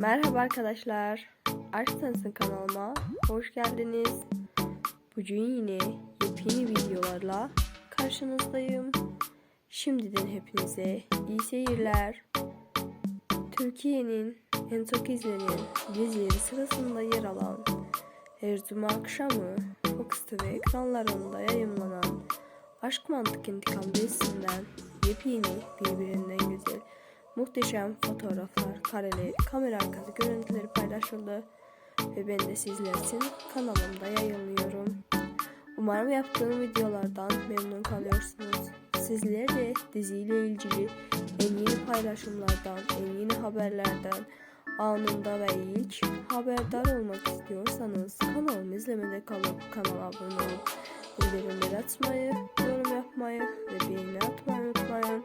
Merhaba arkadaşlar. Aşk Sensin kanalıma hoş geldiniz. Bugün yine yepyeni videolarla karşınızdayım. Şimdiden hepinize iyi seyirler. Türkiye'nin en çok izlenen dizileri sırasında yer alan her cuma akşamı Fox TV ekranlarında yayınlanan Aşk Mantık İntikam dizisinden yepyeni birbirinden muhteşem fotoğraflar, kareler, kamera arkası görüntüleri paylaşıldı ve ben de sizler için kanalımda yayınlıyorum. Umarım yaptığım videolardan memnun kalıyorsunuz. Sizler de diziyle ilgili en yeni paylaşımlardan, en yeni haberlerden anında ve ilk haberdar olmak istiyorsanız kanalımı izlemede kalıp kanala abone olup bildirimleri açmayı, yorum yapmayı ve beğeni atmayı unutmayın.